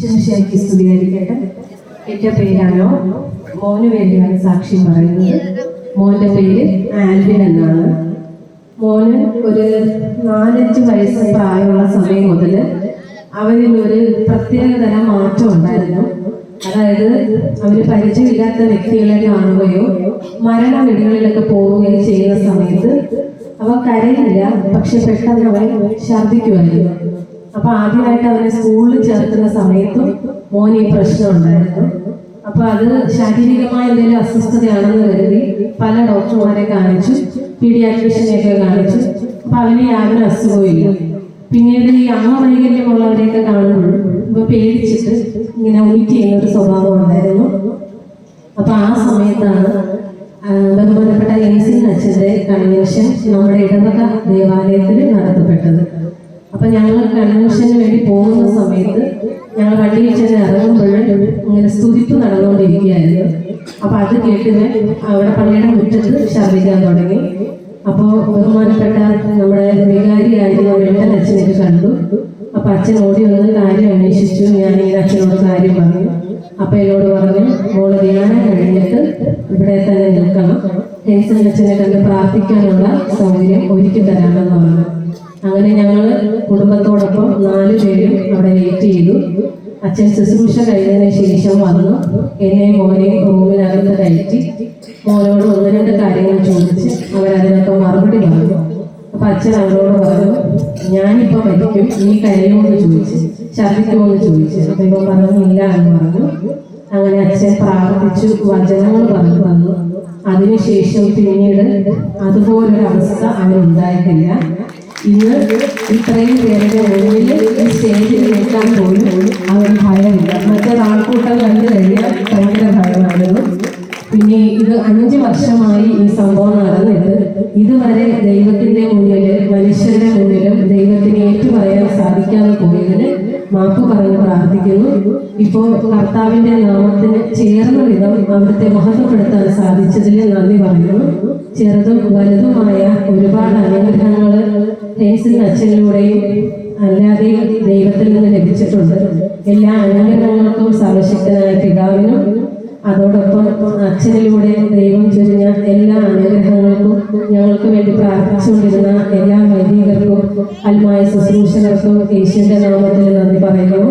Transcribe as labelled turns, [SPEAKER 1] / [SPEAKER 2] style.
[SPEAKER 1] ശിവശേഖി സ്തുതിയായിരിക്കട്ടെ എന്റെ പേരാണോ? മോന് വേണ്ടിയാണ് സാക്ഷി പറയുന്നത്. മോന്റെ പേര് ആൽവിൻ എന്നാണ്. മോന് ഒരു നാലഞ്ച് വയസ്സ് പ്രായമുള്ള സമയം മുതൽ അവരിൽ ഒരു പ്രത്യേകതരം മാറ്റം ഉണ്ടായിരുന്നു. അതായത് അവന് പരിചയമില്ലാത്ത വ്യക്തികളെ കാണുകയോ മരണ വീടുകളിലൊക്കെ പോവുകയോ ചെയ്യുന്ന സമയത്ത് അവ കരയില്ല പക്ഷെ പെട്ടെന്ന് അവൻ ഛർദ്ദിക്കുമായിരുന്നു അപ്പൊ ആദ്യമായിട്ട് അവനെ സ്കൂളിൽ ചേർക്കുന്ന സമയത്തും മോന് ഈ പ്രശ്നം ഉണ്ടായിരുന്നു. അപ്പൊ അത് ശാരീരികമായ എന്തെങ്കിലും അസ്വസ്ഥതയാണെന്ന് കരുതി പല ഡോക്ടർമാരെ കാണിച്ചു പീഡിയാട്രീഷ്യനെയൊക്കെ കാണിച്ചു. അപ്പൊ അവന് യാതൊരു അസുഖമില്ല പിന്നീട് ഈ അമ്മ വൈകല്യമുള്ളവരെയൊക്കെ കാണുമ്പോൾ ഇപ്പൊ പേടിച്ചിട്ട് ഇങ്ങനെ ഉയിറ്റ് ചെയ്യുന്ന ഒരു സ്വഭാവം ഉണ്ടായിരുന്നു. അപ്പൊ ആ സമയത്താണ് ബഹുമാനപ്പെട്ട എൻ സി അച്ഛന്റെ കൺവെൻഷൻ നമ്മുടെ ഇടവക ദേവാലയത്തിൽ നടത്തപ്പെട്ടത്. അപ്പൊ ഞങ്ങൾ കൺവെൻഷന് വേണ്ടി പോകുന്ന സമയത്ത് ഞങ്ങൾ വണ്ടിയിൽ ചെന്ന് ഇറങ്ങുമ്പോൾ ഇങ്ങനെ സ്തുതിപ്പ് നടന്നുകൊണ്ടിരിക്കുകയായിരുന്നു. അപ്പൊ അത് കേട്ടിന് അവിടെ പള്ളിയുടെ മുറ്റത്ത് ഛർദ്ദിക്കാൻ തുടങ്ങി. അപ്പോൾ ബഹുമാനപ്പെട്ട നമ്മുടെ വികാരിയായിരുന്ന വെള്ളൻ അച്ഛനൊക്കെ കണ്ടു. അപ്പൊ അച്ഛൻ ഓടി വന്ന് കാര്യം അന്വേഷിച്ചു. ഞാൻ ഈ അച്ഛനോട് കാര്യം പറഞ്ഞു. അപ്പൊ എന്നോട് പറഞ്ഞു മോൾ ധ്യാനം കഴിഞ്ഞിട്ട് ഇവിടെ തന്നെ നിൽക്കണം. ഹെൻസൻ അച്ഛനെ കണ്ട് പ്രാർത്ഥിക്കാനുള്ള സൗകര്യം ഒരുക്കി തരാമെന്ന് പറഞ്ഞു. അങ്ങനെ ഞങ്ങൾ കുടുംബത്തോടൊപ്പം നാലു പേരും അവിടെ വെയിറ്റ് ചെയ്തു. അച്ഛൻ ശുശ്രൂഷ കഴിഞ്ഞതിന് ശേഷം വന്നു. എന്നെയും മോനെയും റൂമിനകത്ത് കയറ്റി. മോനോട് ഒന്ന് രണ്ട് കാര്യങ്ങൾ ചോദിച്ച് അവരതിനൊക്കെ മറുപടി പറഞ്ഞു. അപ്പൊ അച്ഛൻ അവരോട് പറഞ്ഞു ഞാനിപ്പോ മരിക്കും നീ കഴിയുമെന്ന് ചോദിച്ചു ഛർദിക്കുമെന്ന് ചോദിച്ചു. അപ്പൊ ഇവ പറഞ്ഞു ഇല്ല എന്ന് പറഞ്ഞു. അങ്ങനെ അച്ഛൻ പ്രാർത്ഥിച്ചു വചനങ്ങൾ പറഞ്ഞു വന്നു അതിനുശേഷം പിന്നീട് അതുപോലൊരു അവസ്ഥ അവനുണ്ടായിട്ടില്ല. ഇന്ന് ഇത്രയും പേരുടെ മുന്നിൽ ഈ സ്റ്റേജിൽ നിൽക്കാൻ പോലും അവന് ഭയമില്ല. മറ്റൊരാൾക്കൂട്ടം കണ്ടു കഴിഞ്ഞാൽ ഭയങ്കര ഭയമായിരുന്നു. പിന്നെ ഇത് അഞ്ച് വർഷമായി ഈ സംഭവം നടന്നിട്ട് ഇതുവരെ ദൈവത്തിന്റെ മുന്നിൽ മനുഷ്യരുടെ മുന്നിലും ദൈവത്തിന് ഏറ്റുപറയാൻ സാധിക്കാതെ പോയതിന് മാപ്പ് പറഞ്ഞ് പ്രാർത്ഥിക്കുന്നു. ഇപ്പോൾ കർത്താവിന്റെ നാമത്തിന് ചേർന്ന വിധം അവിടുത്തെ മഹത്വപ്പെടുത്താൻ സാധിച്ചതിൽ നന്ദി പറയുന്നു. ചെറുതും വലുതുമായ ഒരുപാട് അനുഗ്രഹങ്ങൾ ഹേസിൽ അച്ഛനിലൂടെയും അല്ലാതെയും ദൈവത്തിൽ നിന്ന് ലഭിച്ചിട്ടുണ്ട്. എല്ലാ അനുഗ്രഹങ്ങൾക്കും സർവശക്തനായ പിതാവിനും അതോടൊപ്പം അച്ഛനിലൂടെ ദൈവം ചൊരിഞ്ഞ എല്ലാ അനുഗ്രഹങ്ങൾക്കും ഞങ്ങൾക്ക് വേണ്ടി പ്രാർത്ഥിച്ചുകൊണ്ടിരുന്ന എല്ലാ വൈദികർക്കും അൽമായ ശുശ്രൂഷകർക്കും യേശുവിന്റെ നാമത്തിൽ നന്ദി പറയുന്നു.